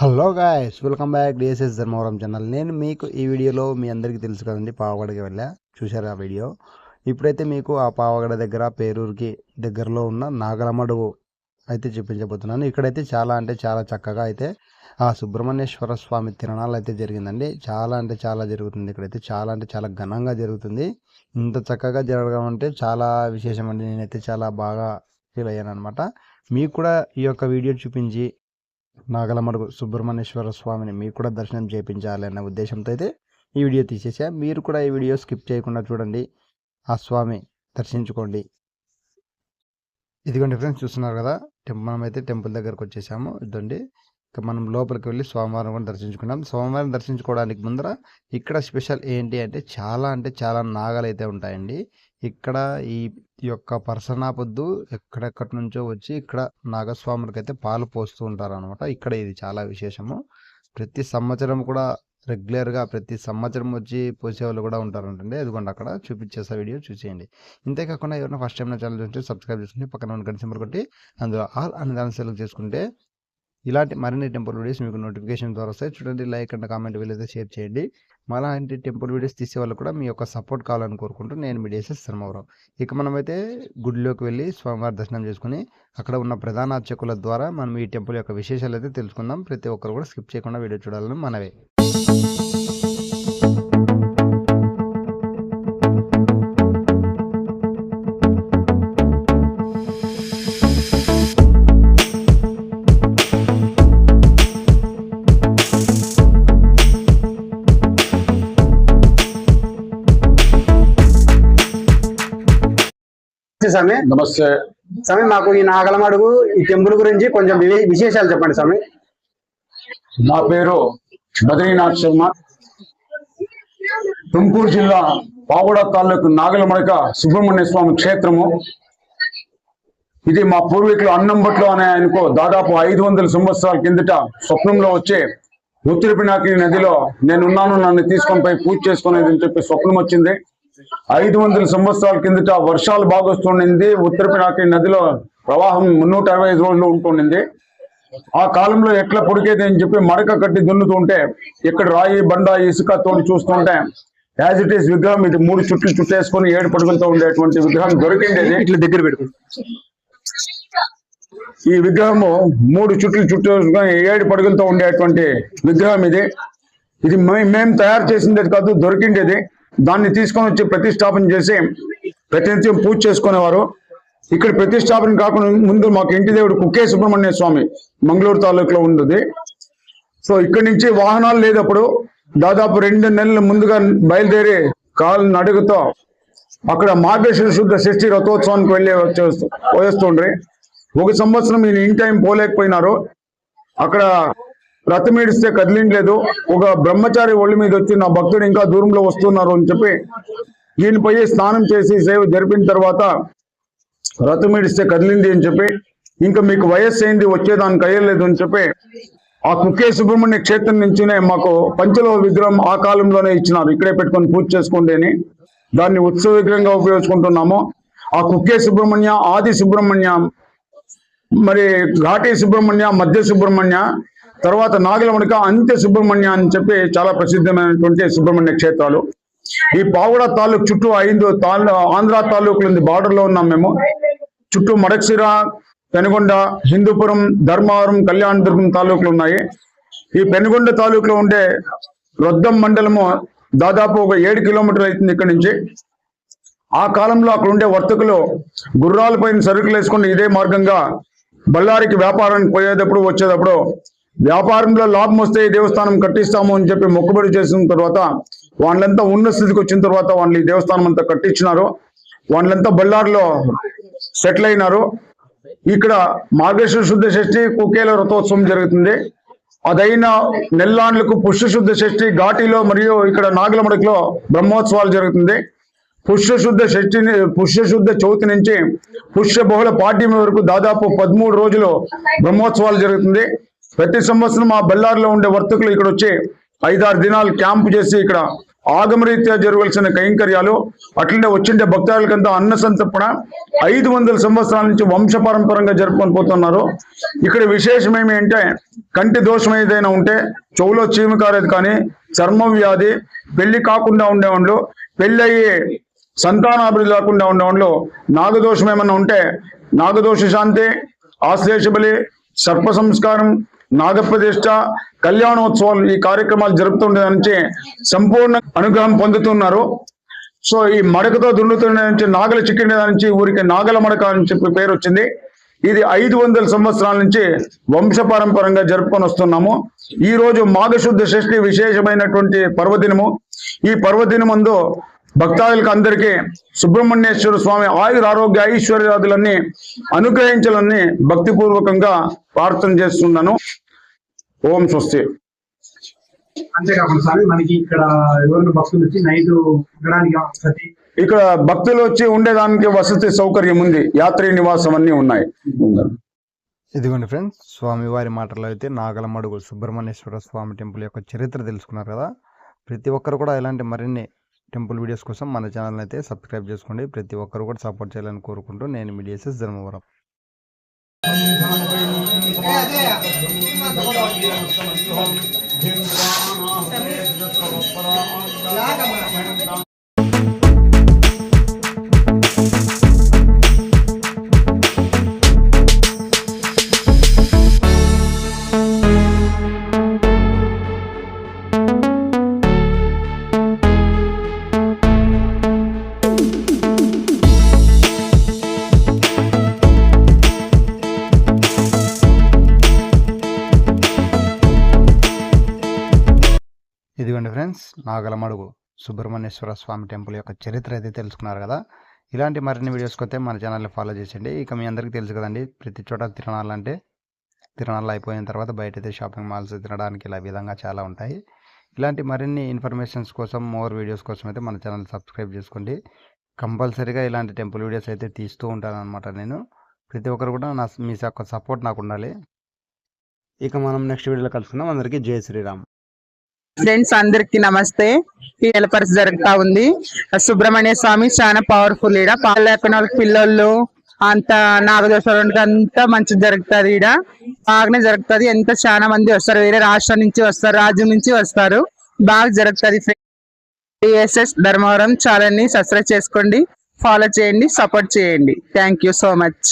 Hello guys welcome back. DSS Dharmavaram channel. నేను మీకు ఈ వీడియోలో మీ అందరికీ తెలుసు కదండి పావగడకి వెళ్ళా. చూశారు ఆ వీడియో? ఇప్పుడైతే మీకు ఆ పావగడ దగ్గర పేరూరుకి దగ్గరలో ఉన్న నాగలమడుగు అయితే చూపించబోతున్నాను. ఇక్కడైతే చాలా అంటే చాలా చక్కగా అయితే ఆ సుబ్రహ్మణ్యేశ్వర స్వామి తిరణాలు అయితే జరిగిందండి. చాలా అంటే చాలా జరుగుతుంది ఇక్కడైతే. చాలా అంటే చాలా ఘనంగా జరుగుతుంది. ఇంత చక్కగా జరగడం అంటే చాలా విశేషం అండి నేనైతే చాలా బాగా ఫీల్ అయ్యాను అనమాట మీకు కూడా ఈ యొక్క వీడియో చూపించి నాగలమడుగు సుబ్రహ్మణ్యేశ్వర స్వామిని మీకు కూడా దర్శనం చేయించాలి అనే ఉద్దేశంతో అయితే ఈ వీడియో తీసేసా. మీరు కూడా ఈ వీడియో స్కిప్ చేయకుండా చూడండి. ఆ స్వామి దర్శించుకోండి. ఇదిగోండి ఫ్రెండ్స్ చూస్తున్నారు కదా? మనం అయితే టెంపుల్ దగ్గరకు వచ్చేసాము. ఇదండి ఇక మనం లోపలికి వెళ్ళి సోమవారం కూడా దర్శించుకున్నాం సోమవారం దర్శించుకోవడానికి ముందర ఇక్కడ స్పెషల్ ఏంటి అంటే చాలా అంటే చాలా నాగలు అయితే ఉంటాయండి. ఇక్కడ ఈ యొక్క పరసనాపొద్దు ఎక్కడెక్కడి నుంచో వచ్చి ఇక్కడ నాగస్వాములకి అయితే పాలు పోస్తూ ఉంటారు అనమాట ఇక్కడ ఇది చాలా విశేషము. ప్రతి సంవత్సరం కూడా రెగ్యులర్గా ప్రతి సంవత్సరం వచ్చి పోసే వాళ్ళు కూడా ఉంటారంటండి. అదిగోండి అక్కడ చూపించేసా వీడియో చూసేయండి. ఇంతేకాకుండా ఎవరైనా ఫస్ట్ టైం నా ఛానల్ చూస్తే సబ్స్క్రైబ్ చేసుకుని పక్కన ఉన్న గంట సింబల్ కొట్టి అందులో ఆల్ అనే దాన్ని సెలెక్ట్ చేసుకుంటే ఇలాంటి మరిన్ని టెంపుల్ వీడియోస్ మీకు నోటిఫికేషన్ ద్వారా వస్తాయి. చూడండి లైక్ అండ్ కామెంట్ వీలైతే షేర్ చేయండి. మళ్ళీ టెంపుల్ వీడియోస్ తీసే వాళ్ళు కూడా మీ యొక్క సపోర్ట్ కావాలని కోరుకుంటూ నేను మీ డేసెస్ ధర్మవరం ఇక మనమైతే గుడిలోకి వెళ్ళి స్వామివారి దర్శనం చేసుకుని అక్కడ ఉన్న ప్రధాన అర్చకుల ద్వారా మనం ఈ టెంపుల్ యొక్క విశేషాలు అయితే తెలుసుకుందాం. ప్రతి ఒక్కరు కూడా స్కిప్ చేయకుండా వీడియో చూడాలని మనవే. స్వామి. నమస్తే. స్వామి మాకు ఈ నాగలమడుగు ఈ టెంపుల్ గురించి కొంచెం విశేషాలు చెప్పండి స్వామి. నా పేరు బద్రీనాథ్ శర్మ. తుమ్కూరు జిల్లా పావుడ తాలూకు నాగలమడక సుబ్రహ్మణ్య స్వామి క్షేత్రము. ఇది మా పూర్వీకులు అన్నంబట్లో అనే ఆయనకు దాదాపు ఐదు వందల సంవత్సరాల కిందట స్వప్నంలో వచ్చే ఉత్తర పినాకిని నదిలో నేనున్నాను నన్ను తీసుకొని పోయి పూజ చేసుకునేది అని చెప్పి స్వప్నం వచ్చింది. ఐదు వందల సంవత్సరాల కిందట వర్షాలు బాగా వస్తుండింది. ఉత్తర పినాకిని నదిలో ప్రవాహం మున్నూట అరవై ఐదు రోజులు ఉంటుండింది. ఆ కాలంలో ఎట్లా పొడికేది అని చెప్పి మడక కట్టి దున్నుతుంటే ఇక్కడ రాయి బండ ఇసుక తోటి చూస్తుంటే యాజ్ ఇట్ ఈస్ విగ్రహం ఇది మూడు చుట్లు చుట్టేసుకొని ఏడు పడుగులతో ఉండేటువంటి విగ్రహం దొరికిండేది. ఇట్లా దగ్గర పెట్టుకో ఈ విగ్రహము మూడు చుట్లు చుట్టేసుకొని ఏడు పడుగులతో ఉండేటువంటి విగ్రహం ఇది. ఇది మే- మేము తయారు చేసింది కాదు దొరికిండేది. దాన్ని తీసుకొని వచ్చి ప్రతిష్టాపన చేసి ప్రతినిత్యం పూజ చేసుకునేవారు. ఇక్కడ ప్రతిష్టాపన కాకుండా ముందు మాకు ఇంటి దేవుడు కుక్కే సుబ్రహ్మణ్య స్వామి మంగళూరు తాలూకులో ఉంది సో ఇక్కడి నుంచి వాహనాలు లేదప్పుడు దాదాపు రెండు నెలల ముందుగా బయలుదేరి కాలు నడుగుతో అక్కడ మార్గేశ్వర శుద్ధ షష్ఠి రథోత్సవానికి వెళ్ళి వచ్చేస్తూ పోయేస్తుండ్రి ఒక సంవత్సరం ఈయన ఇన్ టైం పోలేకపోయినారు. అక్కడ రథమిడిస్తే కదిలిండలేదు. ఒక బ్రహ్మచారి ఒళ్ళు మీద వచ్చి నా భక్తుడు ఇంకా దూరంలో వస్తున్నారు అని చెప్పి దీనిపై స్నానం చేసి సేవ జరిపిన తర్వాత రథమిడిస్తే కదిలింది అని చెప్పి ఇంకా మీకు వయస్సు అయింది వచ్చేదానికి అయ్యలేదు అని చెప్పి ఆ కుక్కే సుబ్రహ్మణ్య క్షేత్రం నుంచినే మాకు పంచలో విగ్రహం ఆ కాలంలోనే ఇచ్చినారు. ఇక్కడే పెట్టుకొని పూజ చేసుకోండి అని దాన్ని ఉత్సవ విగ్రహంగా ఉపయోగించుకుంటున్నాము. ఆ కుక్కే సుబ్రహ్మణ్య ఆది సుబ్రహ్మణ్య మరి ఘాటి సుబ్రహ్మణ్య మధ్య సుబ్రహ్మణ్య తర్వాత నాగలమునక అంత్య సుబ్రహ్మణ్య అని చెప్పి చాలా ప్రసిద్ధమైనటువంటి సుబ్రహ్మణ్య క్షేత్రాలు. ఈ పావుడ తాలూకు చుట్టూ ఐదు తాలూ ఆంధ్ర తాలూకులు ఉంది బార్డర్లో ఉన్నాం మేము. చుట్టూ మడక్సిర పెనుగొండ హిందూపురం ధర్మవరం కళ్యాణదుర్గం తాలూకులు ఉన్నాయి. ఈ పెనుగొండ తాలూకులో ఉండే రొద్దం మండలము దాదాపు ఒక ఏడు కిలోమీటర్లు అవుతుంది ఇక్కడి నుంచి. ఆ కాలంలో అక్కడ ఉండే వర్తకులు గుర్రాలపైన సరుకులు వేసుకుని ఇదే మార్గంగా బళ్ళారికి వ్యాపారానికి పోయేటప్పుడు వచ్చేటప్పుడు వ్యాపారంలో లాభం వస్తే దేవస్థానం కట్టిస్తాము అని చెప్పి మొక్కుబడి చేసిన తర్వాత వాళ్ళంతా ఉన్న స్థితికి వచ్చిన తర్వాత వాళ్ళు ఈ దేవస్థానం అంతా కట్టించినారు. వాళ్ళంతా బళ్ళార్లో సెటిల్ అయినారు. ఇక్కడ మార్గేశ్వర శుద్ధ షష్ఠి కుకేల రథోత్సవం జరుగుతుంది. అదైన నెల్లాండ్లకు పుష్యశుద్ధ షష్ఠి ఘాటిలో మరియు ఇక్కడ నాగలమడకలో బ్రహ్మోత్సవాలు జరుగుతుంది. పుష్యశుద్ధ షష్ఠిని పుష్యశుద్ధ చవితి నుంచి పుష్య బహుళ పాడ్యమి వరకు దాదాపు పదమూడు రోజులు బ్రహ్మోత్సవాలు జరుగుతుంది. ప్రతి సంవత్సరం ఆ బళ్ళారిలో ఉండే వర్తకులు ఇక్కడ వచ్చి ఐదారు దినాలు క్యాంపు చేసి ఇక్కడ ఆగమరీత్యా జరగవలసిన కైంకర్యాలు అట్లనే వచ్చిండే భక్తాదులకంతా అన్న సంతర్పణ ఐదు వందల సంవత్సరాల నుంచి వంశ పరంపరంగా జరుపుకొని పోతున్నారు. ఇక్కడ విశేషం ఏమిటంటే కంటి దోషం ఏదైనా ఉంటే చెవులో చీము కారేది కానీ చర్మం వ్యాధి పెళ్ళి కాకుండా ఉండేవాళ్ళు పెళ్ళి అయ్యి సంతానాభివృద్ధి లేకుండా ఉండేవాళ్ళు నాగదోషం ఏమన్నా ఉంటే నాగదోష శాంతి ఆశ్లేషబలి సర్ప సంస్కారం నాగప్రతిష్ట కళ్యాణోత్సవాలు ఈ కార్యక్రమాలు జరుపుతుండే నుంచి సంపూర్ణ అనుగ్రహం పొందుతున్నారు. సో ఈ మడకతో దున్నుతుండే నుంచి నాగల చిక్కిండే నుంచి ఊరికి నాగల మడక అని చెప్పి పేరు వచ్చింది. ఇది ఐదు వందల సంవత్సరాల నుంచి వంశపారంపరంగా జరుపుకొని వస్తున్నాము. ఈ రోజు మాఘశుద్ధ షష్ఠి విశేషమైనటువంటి పర్వదినము. ఈ పర్వదినమందు భక్తాదులకు అందరికీ సుబ్రహ్మణ్యేశ్వర స్వామి ఆయుర ఆరోగ్య ఐశ్వర్యాదులన్నీ అనుగ్రహించాలని భక్తిపూర్వకంగా ప్రార్థన చేస్తున్నాను. ఓం స్వస్తి. అంతేకాకుండా స్వామి మనకి ఇక్కడ ఎవరైనా భక్తులు వచ్చి నైట్ ఉండడానికి వసతి ఇక్కడ భక్తులు వచ్చి ఉండేదానికి వసతి సౌకర్యం ఉంది. యాత్రీ నివాసం అన్ని ఉన్నాయి. ఇదిగోండి ఫ్రెండ్స్ స్వామివారి మాటల్లో అయితే నాగలమడుగు సుబ్రహ్మణ్యేశ్వర స్వామి టెంపుల్ యొక్క చరిత్ర తెలుసుకున్నారు కదా. ప్రతి ఒక్కరు కూడా ఇలాంటి మరిన్ని టెంపుల్ వీడియోస్ కోసం మన ఛానల్ అయితే సబ్స్క్రైబ్ చేసుకోండి. ప్రతి ఒక్కరు కూడా సపోర్ట్ చేయాలని కోరుకుంటూ నేను మీ డిఎస్ఎస్ ధర్మవరం. ఇదిగోండి ఫ్రెండ్స్ నాగలమడుగు సుబ్రహ్మణ్యేశ్వర స్వామి టెంపుల్ యొక్క చరిత్ర అయితే తెలుసుకున్నారు కదా. ఇలాంటి మరిన్ని వీడియోస్ వస్తే మన ఛానల్ని ఫాలో చేసేయండి. ఇక మీ అందరికీ తెలుసు కదండి ప్రతి చోట తిరణాలంటే తిరణాలు అయిపోయిన తర్వాత బయట అయితే షాపింగ్ మాల్స్ తినడానికి ఇలా విధంగా చాలా ఉంటాయి. ఇలాంటి మరిన్ని ఇన్ఫర్మేషన్స్ కోసం మోర్ వీడియోస్ కోసం అయితే మన ఛానల్ సబ్స్క్రైబ్ చేసుకోండి. కంపల్సరీగా ఇలాంటి టెంపుల్ వీడియోస్ అయితే తీస్తూ ఉంటాను అనమాట నేను. ప్రతి ఒక్కరు కూడా నా మీ యొక్క సపోర్ట్ నాకు ఉండాలి. ఇక మనం నెక్స్ట్ వీడియోలో కలుసుకుందాం. అందరికీ జై శ్రీరామ్. ఫ్రెండ్స్ అందరికి నమస్తే. ఈ జరుగుతా ఉంది. సుబ్రహ్మణ్య స్వామి చాలా పవర్ఫుల్ ఈడ. పాలు లేకుండా వాళ్ళకి పిల్లలు అంత నాగదోషాలకి అంతా మంచి జరుగుతుంది ఈడ. బాగానే జరుగుతుంది. ఎంత చాలా మంది వస్తారు. వేరే రాష్ట్రం నుంచి వస్తారు రాజ్యం నుంచి వస్తారు. బాగా జరుగుతుంది డిఎస్ఎస్ ధర్మవరం చాలా ని సబ్స్క్రైబ్ చేసుకోండి. ఫాలో చేయండి సపోర్ట్ చేయండి. Thank you so much.